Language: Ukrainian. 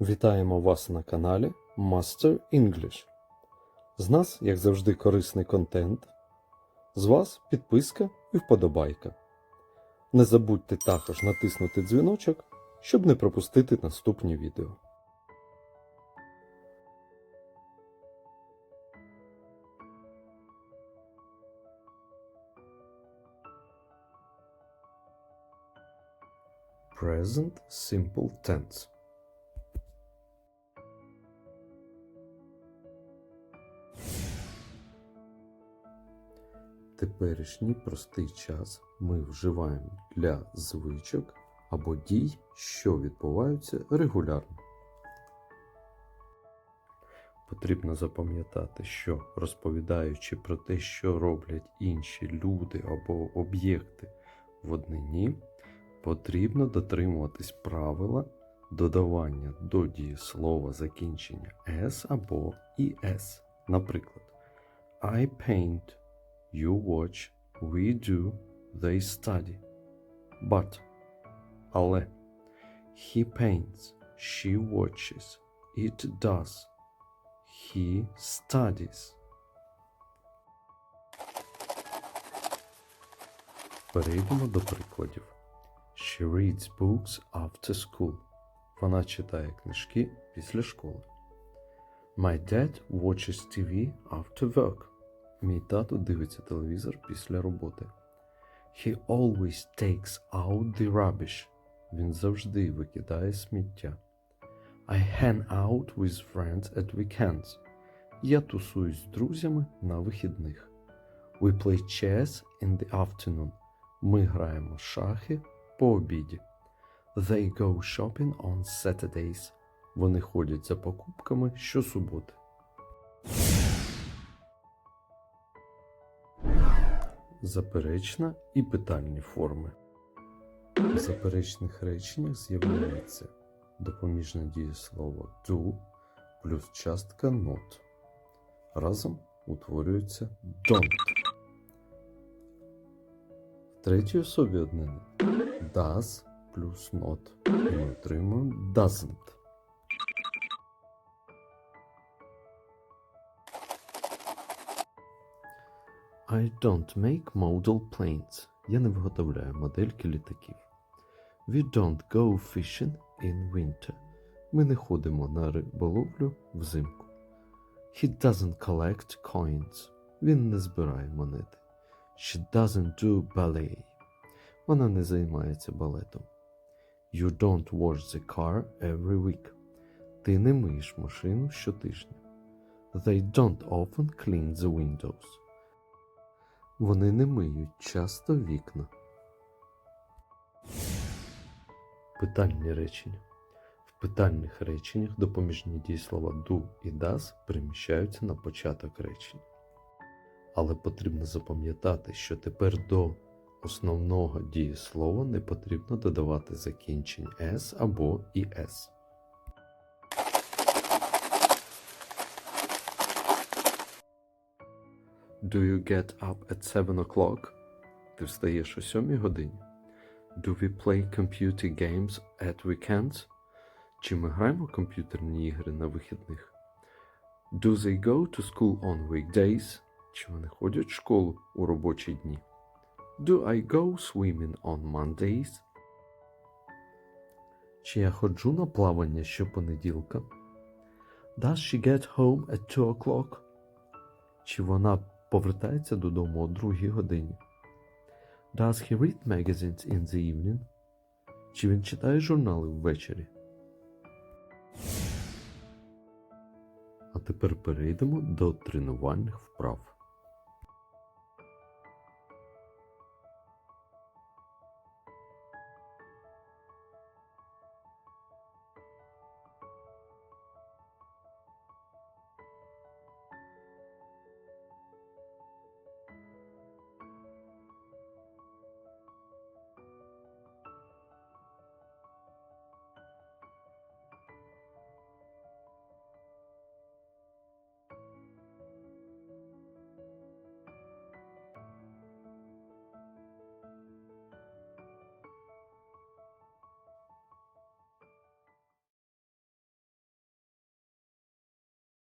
Вітаємо вас на каналі Master English. З нас, як завжди, корисний контент. З вас підписка і вподобайка. Не забудьте також натиснути дзвіночок, щоб не пропустити наступні відео. Present Simple Tense Теперішній простий час ми вживаємо для звичок або дій, що відбуваються регулярно. Потрібно запам'ятати, що розповідаючи про те, що роблять інші люди або об'єкти в однині, потрібно дотримуватись правила додавання до дієслова закінчення s або «es». Наприклад, I paint, you watch, we do, they study. But, але, he paints, she watches, it does, he studies. Перейдемо до прикладів. She reads books after school. Вона читає книжки після школи. My dad watches TV after work. Мій тато дивиться телевізор після роботи. He always takes out the rubbish. Він завжди викидає сміття. I hang out with friends at weekends. Я тусуюсь з друзями на вихідних. We play chess in the afternoon. Ми граємо шахи по обіді. They go shopping on Saturdays. Вони ходять за покупками щосуботи. Заперечна і питальні форми. В заперечних реченнях з'являється допоміжне дієслово do плюс частка not. Разом утворюється don't. В третій особі однини does плюс not. І ми отримуємо doesn't. I don't make model planes. Я не виготовляю модельки літаків. We don't go fishing in winter. Ми не ходимо на риболовлю взимку. He doesn't collect coins. Він не збирає монети. She doesn't do ballet. Вона не займається балетом. You don't wash the car every week. Ти не миєш машину щотижня. They don't often clean the windows. Вони не миють часто вікна. Питальні речення. В питальних реченнях допоміжні дієслова do і does переміщаються на початок речення. Але потрібно запам'ятати, що тепер до основного дієслова не потрібно додавати закінчень s або «es». Do you get up at 7 o'clock? Ти встаєш о 7 годині. Do we play computer games at weekends? Чи ми граємо комп'ютерні ігри на вихідних? Do they go to school on weekdays? Чи вони ходять в школу у робочі дні? Do I go swimming on Mondays? Чи я ходжу на плавання щопонеділка? Does she get home at 2 o'clock? Чи вона повертається додому о другій годині? Does he read magazines in the evening? Чи він читає журнали ввечері? А тепер перейдемо до тренувальних вправ.